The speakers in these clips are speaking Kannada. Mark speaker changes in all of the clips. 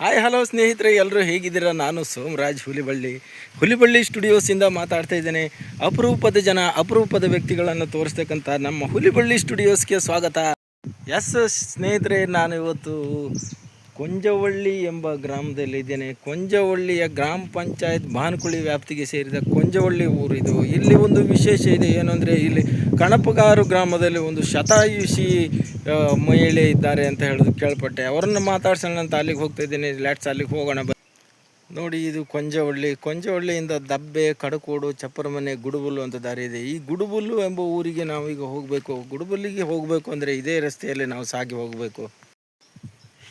Speaker 1: ಹಾಯ್ ಹಲೋ ಸ್ನೇಹಿತರೆ ಎಲ್ಲರೂ ಹೇಗಿದ್ದೀರಾ? ನಾನು ಸೋಮರಾಜ್ ಹುಲಿಬಳ್ಳಿ. ಹುಲಿಬಳ್ಳಿ ಸ್ಟುಡಿಯೋಸಿಂದ ಮಾತಾಡ್ತಾ ಇದ್ದೇನೆ. ಅಪರೂಪದ ಜನ, ಅಪರೂಪದ ವ್ಯಕ್ತಿಗಳನ್ನು ತೋರಿಸ್ತಕ್ಕಂಥ ನಮ್ಮ ಹುಲಿಬಳ್ಳಿ ಸ್ಟುಡಿಯೋಸ್ಗೆ ಸ್ವಾಗತ. ಎಸ್ ಸ್ನೇಹಿತರೆ ನಾನು ಇವತ್ತು ಕೊಂಜವಳ್ಳಿ ಎಂಬ ಗ್ರಾಮದಲ್ಲಿ ಇದ್ದೇನೆ. ಕೊಂಜವಳ್ಳಿಯ ಗ್ರಾಮ ಪಂಚಾಯತ್ ಬಾನ್ಕುಳಿ ವ್ಯಾಪ್ತಿಗೆ ಸೇರಿದ ಕೊಂಜವಳ್ಳಿ ಊರಿದು. ಇಲ್ಲಿ ಒಂದು ವಿಶೇಷ ಇದೆ. ಏನು ಇಲ್ಲಿ ಕಣಪಗಾರು ಗ್ರಾಮದಲ್ಲಿ ಒಂದು ಶತಾಯುಷಿ ಮಹಿಳೆ ಇದ್ದಾರೆ ಅಂತ ಹೇಳೋದು ಕೇಳ್ಪಟ್ಟೆ. ಅವರನ್ನು ಮಾತಾಡ್ಸೋಣ ಅಂತ ಅಲ್ಲಿಗೆ ಹೋಗ್ತಾ ಇದ್ದೀನಿ. ಲ್ಯಾಟ್ಸ್ ಅಲ್ಲಿಗೆ ಹೋಗೋಣ. ಬ ನೋಡಿ, ಇದು ಕೊಂಜವಳ್ಳಿ. ಕೊಂಜವಳ್ಳಿಯಿಂದ ದಬ್ಬೆ, ಕಡಕೋಡು, ಚಪ್ಪರಮನೆ, ಗುಡುಬುಲ್ಲು ಅಂತ ದಾರಿ ಇದೆ. ಈ ಗುಡುಬುಲ್ಲು ಎಂಬ ಊರಿಗೆ ನಾವೀಗ ಹೋಗಬೇಕು. ಗುಡುಬುಲ್ಲಿಗೆ ಹೋಗಬೇಕು ಅಂದರೆ ಇದೇ ರಸ್ತೆಯಲ್ಲಿ ನಾವು ಸಾಗಿ ಹೋಗಬೇಕು.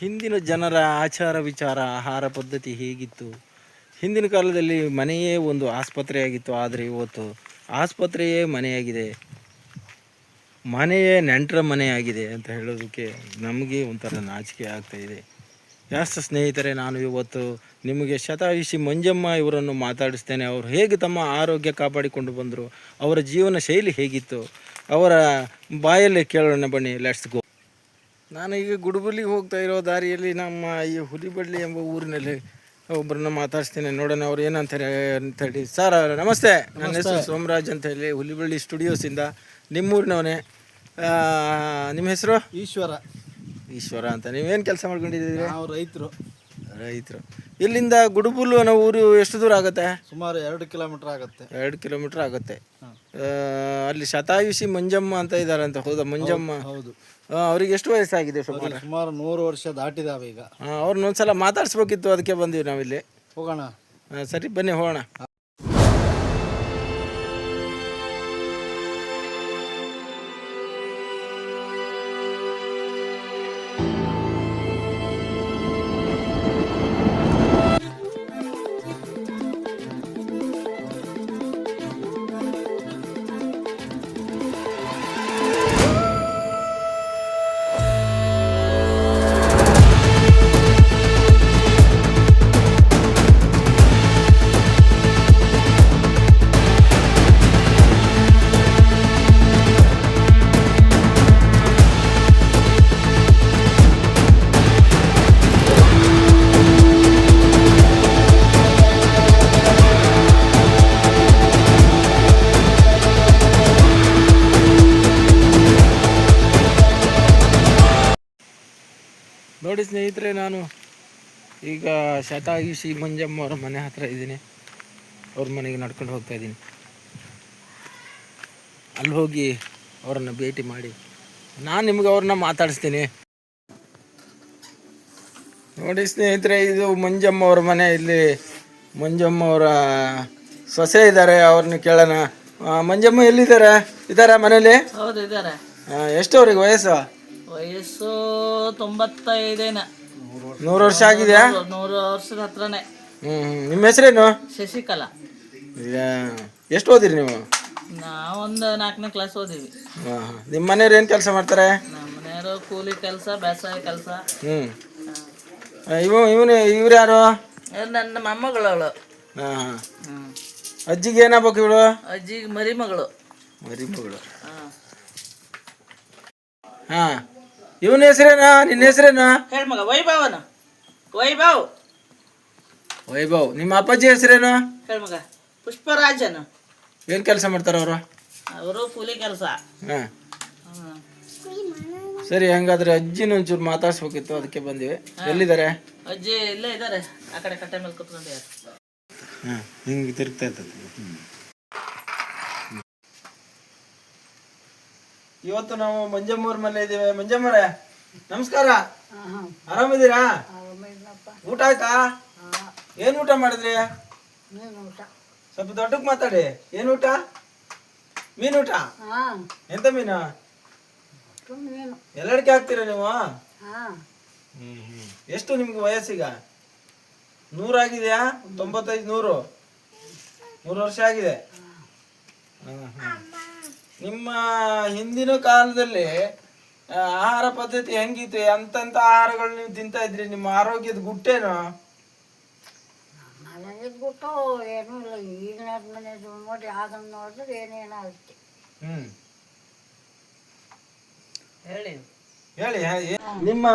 Speaker 1: ಹಿಂದಿನ ಜನರ ಆಚಾರ ವಿಚಾರ, ಆಹಾರ ಪದ್ಧತಿ ಹೇಗಿತ್ತು? ಹಿಂದಿನ ಕಾಲದಲ್ಲಿ ಮನೆಯೇ ಒಂದು ಆಸ್ಪತ್ರೆಯಾಗಿತ್ತು, ಆದರೆ ಇವತ್ತು ಆಸ್ಪತ್ರೆಯೇ ಮನೆಯಾಗಿದೆ. ಮನೆಯೇ ನೆಂಟರ ಮನೆಯಾಗಿದೆ ಅಂತ ಹೇಳೋದಕ್ಕೆ ನಮಗೆ ಒಂಥರ ನಾಚಿಕೆ ಆಗ್ತಾ ಇದೆ. ಯಾಸ್ ಸ್ನೇಹಿತರೆ, ನಾನು ಇವತ್ತು ನಿಮಗೆ ಶತಾಯುಷಿ ಮಂಜಮ್ಮ ಇವರನ್ನು ಮಾತಾಡಿಸ್ತೇನೆ. ಅವರು ಹೇಗೆ ತಮ್ಮ ಆರೋಗ್ಯ ಕಾಪಾಡಿಕೊಂಡು ಬಂದರು, ಅವರ ಜೀವನ ಶೈಲಿ ಹೇಗಿತ್ತು, ಅವರ ಬಾಯಲ್ಲಿ ಕೇಳೋಣ ಬನ್ನಿ ಲೆಟ್ಸ್ ಗೋ ನಾನು ಈಗ ಗುಡುಬುಲಿಗೆ ಹೋಗ್ತಾ ಇರೋ ದಾರಿಯಲ್ಲಿ ನಮ್ಮ ಈ ಹುಲಿಬಳ್ಳಿ ಎಂಬ ಊರಿನಲ್ಲಿ ಒಬ್ಬರನ್ನ ಮಾತಾಡ್ಸ್ತೇನೆ. ನೋಡೋಣ ಅವ್ರು ಏನಂತಾರೆ ಅಂತ ಹೇಳಿ ಸರ್ ನಮಸ್ತೆ. ನನ್ನ ಹೆಸರು ಸೋಮರಾಜ್ ಅಂತ ಹೇಳಿ ಹುಲಿಬಳ್ಳಿ ಸ್ಟುಡಿಯೋಸಿಂದ ನಿಮ್ಮೂರಿನವನೇ. ನಿಮ್ಮ ಹೆಸರು?
Speaker 2: ಈಶ್ವರ.
Speaker 1: ಈಶ್ವರ ಅಂತ. ನೀವೇನು ಕೆಲಸ ಮಾಡ್ಕೊಂಡಿದ್ದೀರಿ?
Speaker 2: ನಾವು ರೈತರು.
Speaker 1: ರೈತರು. ಇಲ್ಲಿಂದ ಗುಡುಬುಲ್ಲು ಅನ್ನೋ ಊರು ಎಷ್ಟು ದೂರ ಆಗುತ್ತೆ?
Speaker 2: ಸುಮಾರು ಎರಡು ಕಿಲೋಮೀಟರ್ ಆಗುತ್ತೆ.
Speaker 1: ಎರಡು ಕಿಲೋಮೀಟರ್ ಆಗುತ್ತೆ. ಅಲ್ಲಿ ಶತಾಯುಷಿ ಮಂಜಮ್ಮ ಅಂತ ಇದ್ದಾರೆ ಅಂತ. ಹೌದಾ? ಮಂಜಮ್ಮ.
Speaker 2: ಹೌದು.
Speaker 1: ಅವ್ರಿಗೆ ಎಷ್ಟು ವಯಸ್ಸಾಗಿದೆ ಸುಮಾರು
Speaker 2: ಸುಮಾರು ನೂರು ವರ್ಷ ದಾಟಿದಾವೆ ಈಗ.
Speaker 1: ಅವ್ರನ್ನ ಒಂದ್ಸಲ ಮಾತಾಡ್ಸ್ಬೇಕಿತ್ತು ಅದಕ್ಕೆ ಬಂದೀವಿ ನಾವಿಲ್ಲಿ.
Speaker 2: ಹೋಗೋಣ.
Speaker 1: ಸರಿ ಬನ್ನಿ ಹೋಗೋಣ. ನೋಡಿ ಸ್ನೇಹಿತರೆ ನಾನು ಈಗ ಶತಾಯುಷಿ ಮಂಜಮ್ಮ ಅವರ ಮನೆ ಹತ್ರ ಇದ್ದೀನಿ. ಅವ್ರ ಮನೆಗೆ ನಡ್ಕೊಂಡು ಹೋಗ್ತಾ ಇದ್ದೀನಿ. ಅಲ್ಲಿ ಹೋಗಿ ಅವರನ್ನು ಭೇಟಿ ಮಾಡಿ ನಾನು ನಿಮ್ಗೆ ಅವ್ರನ್ನ ಮಾತಾಡಿಸ್ತೀನಿ. ನೋಡಿ ಸ್ನೇಹಿತರೆ ಇದು ಮಂಜಮ್ಮ ಅವ್ರ ಮನೆ. ಇಲ್ಲಿ ಮಂಜಮ್ಮ ಅವರ ಸೊಸೆ ಇದ್ದಾರೆ ಅವ್ರನ್ನ ಕೇಳೋಣ. ಮಂಜಮ್ಮ ಎಲ್ಲಿದ್ದಾರೆ? ಇದ್ದಾರಾ ಮನೇಲಿ?
Speaker 3: ಹೌದು ಇದ್ದಾರೆ.
Speaker 1: ಎಷ್ಟು ಅವ್ರಿಗೆ ವಯಸ್ಸು?
Speaker 3: ವಯಸ್ಸು ತೊಂಬತ್ತೈದೇನ.
Speaker 1: ನೂರು ವರ್ಷ ಆಗಿದೆಯಾ?
Speaker 3: ನೂರು ವರ್ಷದ ಹತ್ರನೇ.
Speaker 1: ಹ್ಮ್ ನಿಮ್ಮ ಹೆಸರೇನು?
Speaker 3: ಶಶಿಕಲಾ.
Speaker 1: ಎಷ್ಟು ಓದಿರಿ ನೀವು?
Speaker 3: ನಾವೊಂದು ನಾಲ್ಕನೇ ಕ್ಲಾಸ್ ಓದಿವಿ.
Speaker 1: ಹಾಂ ಹಾಂ. ನಿಮ್ಮ ಮನೆಯವ್ರು ಏನು ಕೆಲಸ ಮಾಡ್ತಾರೆ?
Speaker 3: ನಮ್ಮ ಮನೆಯವರು ಕೂಲಿ ಕೆಲಸ ಬೇಸಾಯ ಕೆಲಸ.
Speaker 1: ಹ್ಞೂ ಇವು ಇವನು ಇವ್ರು ಯಾರು?
Speaker 3: ನನ್ನ ಮೊಮ್ಮಗಳು ಅವಳು
Speaker 1: ಹಾಂ ಹಾಂ.
Speaker 3: ಹ್ಮ್.
Speaker 1: ಅಜ್ಜಿಗೆ ಏನಾಗ್ಬೇಕು ಇವಳು?
Speaker 3: ಅಜ್ಜಿಗೆ ಮರಿಮಗಳು. ಮರಿಮಗಳು.
Speaker 1: ಮರಿ ಮಗಳು
Speaker 3: ಹಾಂ.
Speaker 1: ಹಾಂ. ಇವನ ಹೆಸರೇನಾ? ನಿನ್ನ ಹೆಸರೇನಾ?
Speaker 3: ಹೇಳ್ಮಗ ವೈಭವನ. ವೈಭವ್.
Speaker 1: ವೈಭವ್. ನಿಮ್ಮ ಅಪ್ಪಾಜಿ ಹೆಸರೇನು?
Speaker 3: ಹೇಳ್ಮಗ ಮಗ ಏನ್
Speaker 1: ಏನು ಕೆಲಸ ಮಾಡ್ತಾರ ಅವರು?
Speaker 3: ಅವರು ಕೂಲಿ ಕೆಲಸ.
Speaker 1: ಹಾಂ. ಸರಿ ಹಂಗಾದ್ರೆ ಅಜ್ಜಿನ ಒಂಚೂರು ಮಾತಾಡ್ಸ್ಬೇಕಿತ್ತು ಅದಕ್ಕೆ ಬಂದಿವಿ. ಎಲ್ಲಿದ್ದಾರೆ?
Speaker 3: ಅಜ್ಜಿ ಇಲ್ಲೇ ಇದ್ದಾರೆ ಆ ಕಡೆ ಕಟ್ಟೆ ಮೇಲೆ ಕುತ್ಕೊಂಡಿದ್ದಾರೆ.
Speaker 1: ಹಾಂ ಹಿಂಗೆ ತಿರುಗ್ತಾ ಇರ್ತದೆ ಇವತ್ತು ನಾವು ಮಂಜಮ್ಮವ್ರ ಮನೆ ಇದ್ದೀವಿ ಮಂಜಮ್ಮರೇ ನಮಸ್ಕಾರ. ಆರಾಮಿದ್ದೀರಾ? ಊಟ ಆಯ್ತಾ? ಏನ್ ಊಟ ಮಾಡಿದ್ರಿ? ಸ್ವಲ್ಪ ದೊಡ್ಡಕ್ ಮಾತಾಡಿ. ಏನ್ ಊಟ? ಮೀನ್ ಊಟ? ಎಂತ ಮೀನು? ಎಲ್ಲಡಿಕೆ ಹಾಕ್ತೀರಾ ನೀವು. ಎಷ್ಟು ನಿಮ್ಗೆ ವಯಸ್ಸೀಗ? ನೂರಾಗಿದೆಯಾ ತೊಂಬತ್ತೈದು ನೂರು. ನೂರು ವರ್ಷ ಆಗಿದೆ. ಹ್ಮ್, ಹ್ಮ್. ನಿಮ್ಮ ಹಿಂದಿನ ಕಾಲದಲ್ಲಿ ಆಹಾರ ಪದ್ಧತಿ ಹೆಂಗಿತ್ತು? ಅಂತಂತ ಆಹಾರಗಳು ನೀವು ತಿಂತಾ ಇದ್ರಿ? ನಿಮ್ಮ ಆರೋಗ್ಯದ ಗುಟ್ಟೇನು?
Speaker 4: ಗುಟ್ಟು ಏನೂ ಇಲ್ಲ. ಈಗಿನ ಮನೆ ನೋಡಿ ಅದನ್ನು ನೋಡಿದ್ರೆ ಏನೇನಾಗುತ್ತೆ
Speaker 1: ಹ್ಮ್.
Speaker 3: ಹೇಳಿ.
Speaker 1: ಹೇಳಿ ಹೇ- ನಿಮ್ಮ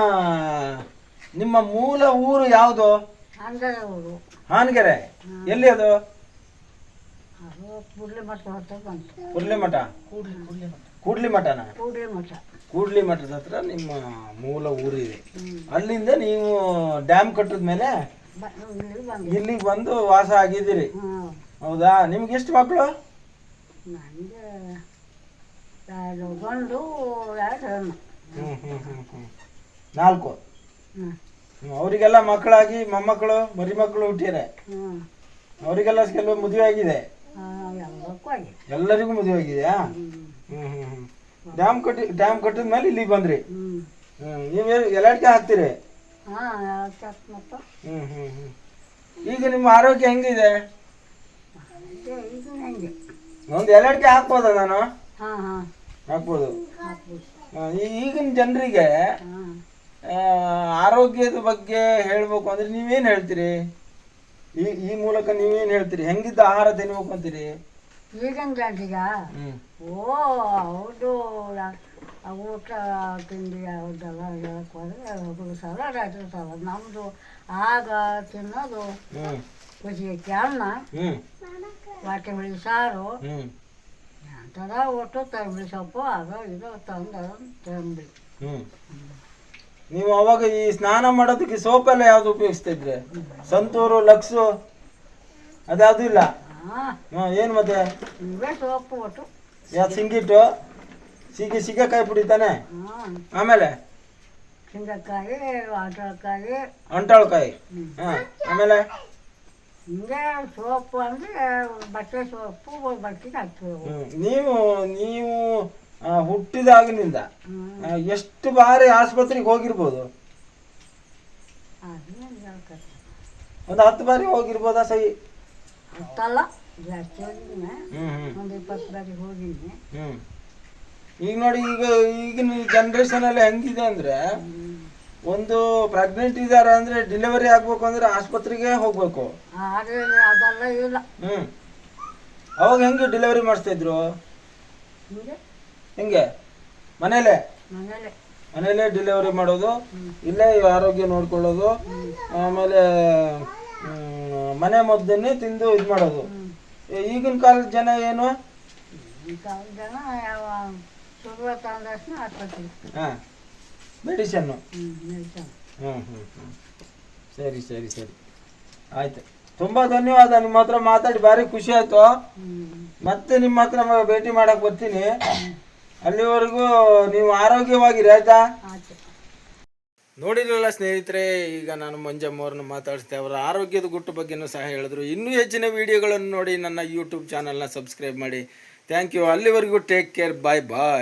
Speaker 1: ನಿಮ್ಮ ಮೂಲ ಊರು ಯಾವುದು?
Speaker 4: ಹಾನ್ಗೆರೆ ಊರು.
Speaker 1: ಹಾನಗೆರೆ. ಎಲ್ಲಿ ಅದು
Speaker 4: ಕೂಡ್ಲಿ ಮಠ
Speaker 1: ಕೂಡ್ಲಿ ಮಠನ?
Speaker 4: ಕೂಡ್ಲಿ
Speaker 1: ಮಠದ ಹತ್ರ ನಿಮ್ಮ ಮೂಲ ಊರಿದೆ ಅಲ್ಲಿಂದ ನೀವು ಡ್ಯಾಮ್ ಕಟ್ಟಿದ ಮೇಲೆ ಇಲ್ಲಿಗೆ ಬಂದು. ವಾಸ ಆಗಿದ್ದೀರಿ. ಹೌದಾ? ನಿಮ್ಗೆ ಎಷ್ಟು ಮಕ್ಕಳು ನಾಲ್ಕು. ಅವರಿಗೆಲ್ಲ ಮಕ್ಕಳಾಗಿ ಮೊಮ್ಮಕ್ಕಳು ಮರಿ ಮಕ್ಕಳು ಹುಟ್ಟಿದ್ದಾರೆ.
Speaker 4: ಹ್ಞೂ
Speaker 1: ಅವರಿಗೆಲ್ಲ ಕೆಲವು ಮದುವೆ ಆಗಿದೆ. ಎಲ್ಲರಿಗೂ ಮದುವೆ ಆಗಿದೆಯಾ? ಹ್ಮ್. ಹ್ಮ್ ಹ್ಮ್ ಡ್ಯಾಮ್ ಕಟ್ಟಿ ಡ್ಯಾಮ್ ಕಟ್ಟಿದ ಮೇಲೆ ಇಲ್ಲಿಗೆ ಬಂದ್ರಿ? ಹ್ಮ್. ನೀವು ಎಲ್ಲಾಡ್ಕೆ ಹಾಕ್ತೀರಿ? ಹ್ಮ್ ಹ್ಮ್ ಹ್ಮ್. ಈಗ ನಿಮ್ಮ ಆರೋಗ್ಯ ಹೆಂಗಿದೆ? ಒಂದು ಎಲ್ಲಾಡ್ಕೆ ಹಾಕ್ಬೋದ ನಾನು? ಹಾಕ್ಬೋದು. ಈಗಿನ ಜನರಿಗೆ ಆರೋಗ್ಯದ ಬಗ್ಗೆ ಹೇಳ್ಬೇಕು ಅಂದ್ರೆ ನೀವೇನು ಹೇಳ್ತೀರಿ? ಈ ಈ ಮೂಲಕ ನೀವೇನ್ ಹೇಳ್ತೀರಿ? ಹೆಂಗಿದ್ದ ಆಹಾರ ತಿನ್ಬೇಕು ಅಂತೀರಿ?
Speaker 4: ಈಗಿನ ಗಂಟಿಗ
Speaker 1: ಹ್ಮ್.
Speaker 4: ಓ ಹೌದು. ಊಟ ತಿಂಡಿ ಯಾವುದೆಲ್ಲ ಹೇಳಕ್ಕೆ ಹೋದ್ರೆ ಸಾವಿರ ಸಲಾಡ್ ಆಗಿರ್ತಾವ ನಮ್ಮದು ಆಗ ತಿನ್ನೋದು
Speaker 1: ಹ್ಮ್.
Speaker 4: ಕುದಿಯಕ್ಕೆ ಅನ್ನ
Speaker 1: ಹ್ಮ್.
Speaker 4: ಹುಳಿ ಸಾರು.
Speaker 1: ಹ್ಮ್.
Speaker 4: ಅಂಥದ ಒಟ್ಟು ತಂಬಳಿ ಸೊಪ್ಪು ಅದು ಇದು ತಂದು ತಂಬಳಿ
Speaker 1: ಹ್ಮ್. ನೀವು ಅವಾಗ ಈ ಸ್ನಾನ ಮಾಡೋದಕ್ಕೆ ಸೋಪ್ ಎಲ್ಲ ಯಾವ್ದು ಉಪಯೋಗಿಸ್ತಿದ್ರೆ ಸಂತೂರು ಲಕ್ಸು ಅದ್ಯಾವ್ದು ಇಲ್ಲ?
Speaker 4: ಹಾಂ.
Speaker 1: ಏನು ಮತ್ತೆ? ಯಾವ್ದು ಸಿಂಗಿಟ್ಟು? ಸಿಗಿ ಸೀಗೆಕಾಯಿ ಪುಡಿ ತಾನೆ? ಆಮೇಲೆ? ಅಂಟಾಳ್ಕಾಯಿ. ಹಾ ಆಮೇಲೆ?
Speaker 4: ಹಿಂಗೆ ಸೋಪು ಅಂದರೆ ಬಟ್ಟೆ ಸೋಪು ಬಟ್ಟೆ ಹಾಕ್ತೀವಿ.
Speaker 1: ನೀವು ನೀವು ಹುಟ್ಟಿದಾಗಿನಿಂದ ಎಷ್ಟು ಬಾರಿ ಆಸ್ಪತ್ರೆಗೆ ಹೋಗಿರ್ಬೋದು? ಒಂದು ಹತ್ತು ಬಾರಿ ಹೋಗಿರ್ಬೋದಾ ಸಹಿ?
Speaker 4: ಹತ್ತಲ್ಲ ಜಾಸ್ತಿ ಹೋಗಿದ್ದೀನಿ
Speaker 1: ಹ್ಮ್ ಹ್ಮ್.
Speaker 4: ಒಂದು ಇಪ್ಪತ್ತು ಬಾರಿ ಹೋಗಿದ್ದೀನಿ
Speaker 1: ಈಗ ನೋಡಿ ಈಗ ಈಗಿನ ಜನ್ರೇಷನ್ ಅಲ್ಲಿ ಹೆಂಗಿದೆ ಅಂದ್ರೆ ಒಂದು ಪ್ರೆಗ್ನೆಂಟ್ ಇದಾರೆ ಅಂದ್ರೆ ಡೆಲಿವರಿ ಆಗ್ಬೇಕು ಅಂದ್ರೆ ಆಸ್ಪತ್ರೆಗೆ ಹೋಗ್ಬೇಕು. ಅವಾಗ ಹೆಂಗೆ ಡೆಲಿವರಿ ಮಾಡಿಸ್ತಾ ಇದ್ರು?
Speaker 4: ಹಿಂಗೆ?
Speaker 1: ಮನೇಲೆ?
Speaker 4: ಮನೇಲೆ.
Speaker 1: ಡೆಲಿವರಿ ಮಾಡೋದು ಇಲ್ಲೇ ಆರೋಗ್ಯ ನೋಡ್ಕೊಳ್ಳೋದು ಆಮೇಲೆ ಮನೆ ಮದ್ದನ್ನೇ ತಿಂದು ಇದು ಮಾಡೋದು. ಈಗಿನ ಕಾಲದ ಜನ ಏನು? ಮೆಡಿಸನ್ನು
Speaker 4: ಹ್ಞೂ ಮೆಡಿಸನ್
Speaker 1: ಹ್ಞೂ ಹ್ಞೂ ಹ್ಞೂ ಸರಿ ಸರಿ ಸರಿ. ಆಯ್ತು. ತುಂಬಾ ಧನ್ಯವಾದ ನಿಮ್ಮ ಹತ್ರ ಮಾತಾಡಿ ಭಾರಿ ಖುಷಿ ಆಯ್ತು. ಮತ್ತೆ ನಿಮ್ಮ ಹತ್ರ ಭೇಟಿ ಮಾಡಕ್ ಬರ್ತೀನಿ. ಅಲ್ಲಿವರೆಗೂ ನೀವು ಆರೋಗ್ಯವಾಗಿರಿ ಆಯ್ತಾ?
Speaker 4: ನೋಡಿರಲ್ಲ
Speaker 1: ನೋಡಿದ್ರಲ್ಲ ಸ್ನೇಹಿತರೆ ಈಗ ನಾನು ಮಂಜಮ್ಮ ಅವ್ರನ್ನ ಮಾತಾಡಿಸ್ದೆ ಅವರ ಆರೋಗ್ಯದ ಗುಟ್ಟು ಬಗ್ಗೆನೂ ಸಹ ಹೇಳಿದ್ರು. ಇನ್ನೂ ಹೆಚ್ಚಿನ ವಿಡಿಯೋಗಳನ್ನು ನೋಡಿ ನನ್ನ ಯೂಟ್ಯೂಬ್ ಚಾನಲ್ನ ಸಬ್ಸ್ಕ್ರೈಬ್ ಮಾಡಿ. ಥ್ಯಾಂಕ್ ಯು ಅಲ್ಲಿವರೆಗೂ ಟೇಕ್ ಕೇರ್ ಬಾಯ್ ಬಾಯ್